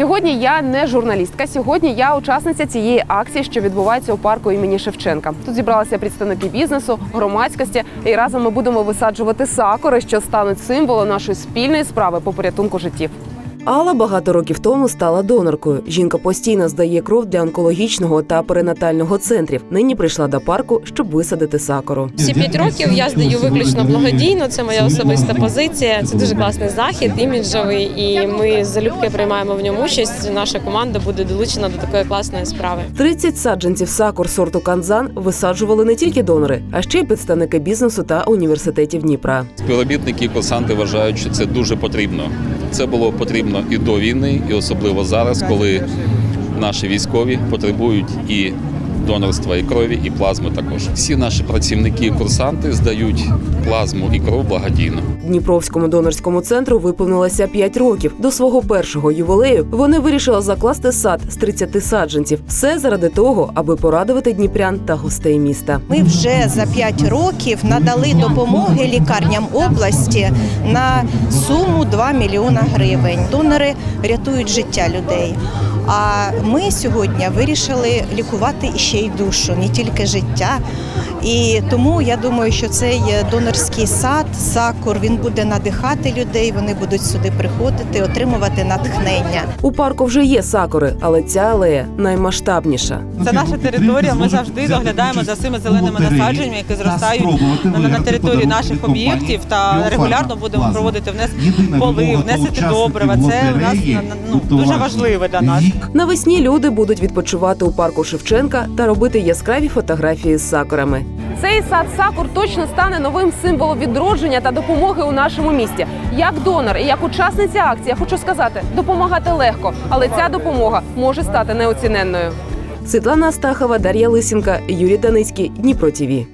Сьогодні я не журналістка. Сьогодні я учасниця цієї акції, що відбувається у парку імені Шевченка. Тут зібралися представники бізнесу, громадськості, і разом ми будемо висаджувати сакури, що стануть символом нашої спільної справи по порятунку життів. Алла багато років тому стала доноркою. Жінка постійно здає кров для онкологічного та перинатального центрів. Нині прийшла до парку, щоб висадити сакуру. Всі п'ять років я здаю виключно благодійно. Це моя особиста позиція. Це дуже класний захід, іміджовий, і ми залюбки приймаємо в ньому участь. Наша команда буде долучена до такої класної справи. 30 саджанців сакур сорту канзан висаджували не тільки донори, а ще й представники бізнесу та університетів Дніпра. Співробітники і курсанти вважають, що це дуже потрібно. Це було потрібно і до війни, і особливо зараз, коли наші військові потребують і донорства, і крові, і плазми також. Всі наші працівники і курсанти здають плазму і кров благодійно. Дніпровському донорському центру виповнилося 5 років. До свого першого ювілею вони вирішили закласти сад з 30 саджанців. Все заради того, аби порадувати дніпрян та гостей міста. Ми вже за 5 років надали допомоги лікарням області на суму 2 мільйона гривень. Донори рятують життя людей. А ми сьогодні вирішили лікувати ще й душу, не тільки життя. І тому я думаю, що цей донорський сад, сакур, він буде надихати людей. Вони будуть сюди приходити, отримувати натхнення. У парку вже є сакури, але ця алея наймасштабніша. Це наша територія. Ми завжди доглядаємо за цими зеленими насадженнями, які зростають на, на території наших об'єктів. Та регулярно будемо проводити внес поли, внесити добрива. Це у нас ну, дуже важливо для нас. Навесні люди будуть відпочивати у парку Шевченка та робити яскраві фотографії з сакурами. Цей сад сакур точно стане новим символом відродження та допомоги у нашому місті. Як донор і як учасниця акції, я хочу сказати, допомагати легко, але ця допомога може стати неоціненною. Світлана Астахова, Дар'я Лисенка, Юрій Даницький, Дніпро ТІВІ.